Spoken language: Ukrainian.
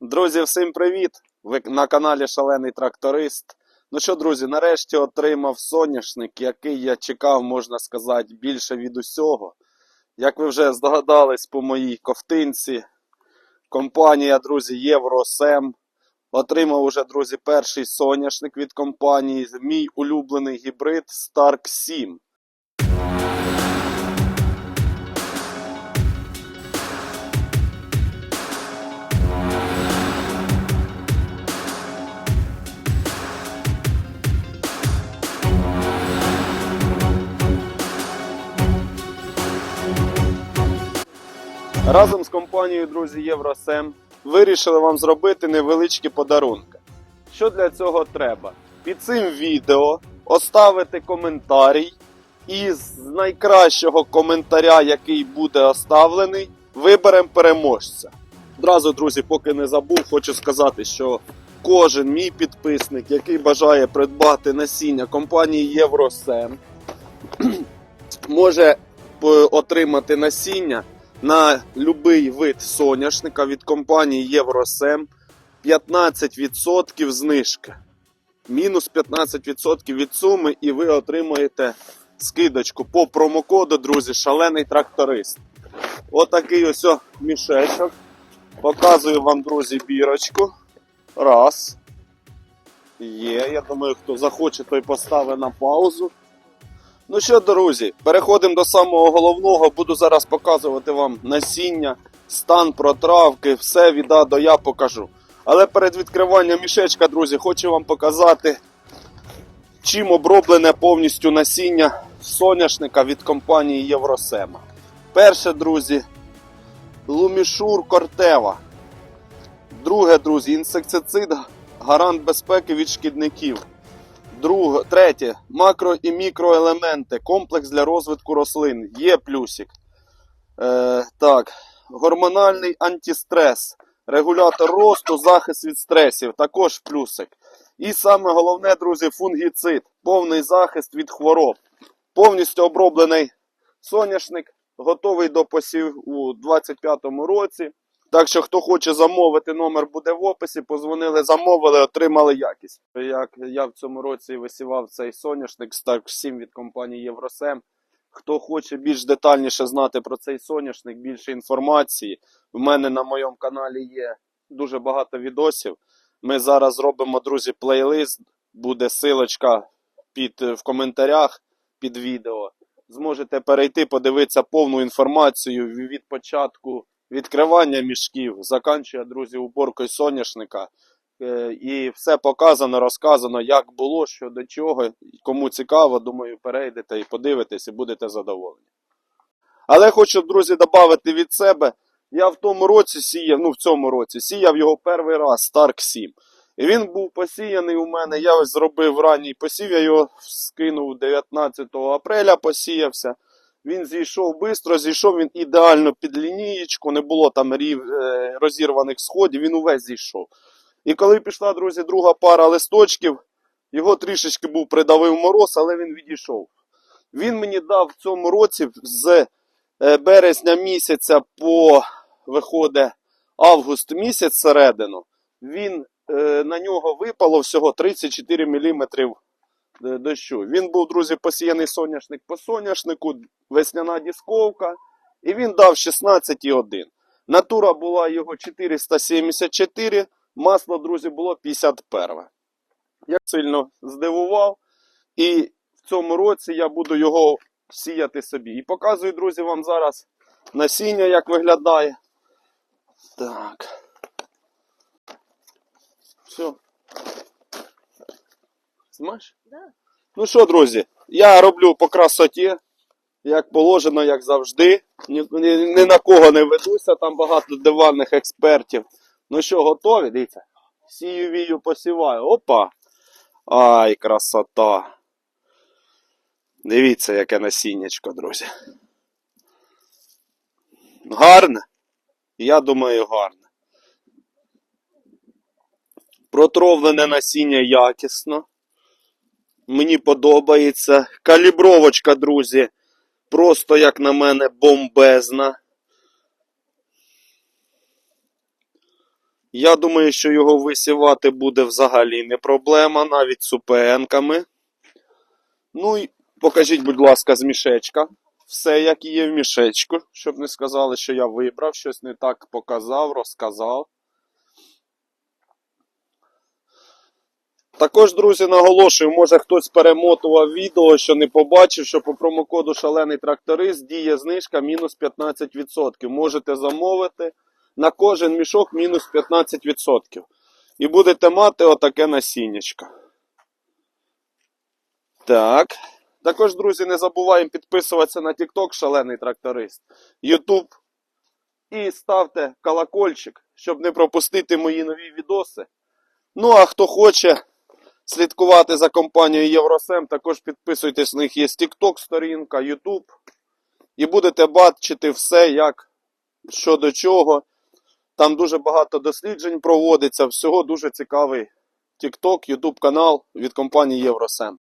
Друзі, всім привіт! Ви на каналі Шалений Тракторист. Ну що, друзі, нарешті отримав соняшник, який я чекав, можна сказати, більше від усього. Як ви вже здогадались по моїй ковтинці, компанія, друзі, Євросем. Отримав уже, друзі, перший соняшник від компанії. Мій улюблений гібрид Stark 7. Разом з компанією, друзі, Євросем вирішили вам зробити невеличкі подарунки. Що для цього треба? Під цим відео оставити коментарій, і з найкращого коментаря, який буде оставлений, виберемо переможця. Одразу, друзі, поки не забув, хочу сказати, що кожен мій підписник, який бажає придбати насіння компанії Євросем, може е, отримати насіння на будь-який вид соняшника від компанії Євросем 15% знижки. Мінус 15% від суми, і ви отримаєте скидочку по промокоду, друзі, шалений тракторист. Отакий ось мішечок. Показую вам, друзі, бірочку. Раз. Є. Я думаю, хто захоче, той поставить на паузу. Ну що, друзі, переходимо до самого головного. Буду зараз показувати вам насіння, стан протравки, все від А до Я покажу. Але перед відкриванням мішечка, друзі, хочу вам показати, чим оброблене повністю насіння соняшника від компанії Євросема. Перше, друзі, Лумішур Кортева. Друге, друзі, інсектицид, гарант безпеки від шкідників. Друге, третє, макро і мікроелементи, комплекс для розвитку рослин. Є плюсик. Е, так, гормональний антистрес, регулятор росту, захист від стресів, також плюсик. І саме головне, друзі, фунгіцид, повний захист від хвороб. Повністю оброблений соняшник, готовий до посів у 2025 році. Так що, хто хоче замовити, номер буде в описі. Позвонили, замовили, отримали якість. Як я в цьому році висівав цей соняшник Stark 7 від компанії Євросем. Хто хоче більш детальніше знати про цей соняшник, більше інформації, в мене на моєму каналі є дуже багато відосів. Ми зараз зробимо, друзі, плейлист. Буде силочка під, в коментарях під відео. Зможете перейти, подивитися повну інформацію від початку відкривання мішків, заканчує, друзі, уборкою соняшника. Е, І все показано, розказано, як було, що до чого. Кому цікаво, думаю, перейдете і подивитесь, і будете задоволені. Але хочу, друзі, додати від себе. Я в тому році сіяв, ну в цьому році сіяв його перший раз, Stark 7. І він був посіяний у мене. Я ось зробив ранній посів, я його скинув 19 апреля, посіявся. Він зійшов швидко, зійшов він ідеально під лінієчку, не було там рів, е, розірваних сходів, він увесь зійшов. І коли пішла, друзі, друга пара листочків, його трішечки був придавив мороз, але він відійшов. Він мені дав в цьому році з е, березня місяця по виходить август місяць середину, він е, на нього випало всього 34 мм дощу. Він був, друзі, посіяний соняшник по соняшнику, весняна дісковка, і він дав 16,1. Натура була його 474, масло, друзі, було 51. Я сильно здивував. І в цьому році я буду його сіяти собі. І показую, друзі, вам зараз насіння, як виглядає. Так. Все. Знімаєш? Да. Ну що, друзі, я роблю по красоті, як положено, як завжди. Ні, ні, ні на кого не ведуся, там багато диванних експертів. Ну що, готові? Дивіться. Сію вію посіваю. Опа! Ай, красота! Дивіться, яке насіннячко, друзі. Гарне? Я думаю, гарне. Протровлене насіння якісно. Мені подобається. Калібровочка, друзі, просто, як на мене, бомбезна. Я думаю, що його висівати буде взагалі не проблема, навіть з УПН-ками. Ну і покажіть, будь ласка, з мішечка. Все, як є в мішечку, щоб не сказали, що я вибрав, щось не так показав, розказав. Також, друзі, наголошую, може хтось перемотував відео, що не побачив, що по промокоду Шалений тракторист діє знижка мінус 15%. Можете замовити на кожен мішок мінус 15%. І будете мати отаке насіннячко. Так. Також, друзі, не забуваємо підписуватися на TikTok Шалений тракторист, YouTube. І ставте колокольчик, щоб не пропустити мої нові відоси. Ну, а хто хоче слідкувати за компанією Євросем, також підписуйтесь, у них є TikTok сторінка, YouTube. І будете бачити все, як, що до чого. Там дуже багато досліджень проводиться, всього дуже цікавий TikTok, YouTube канал від компанії Євросем.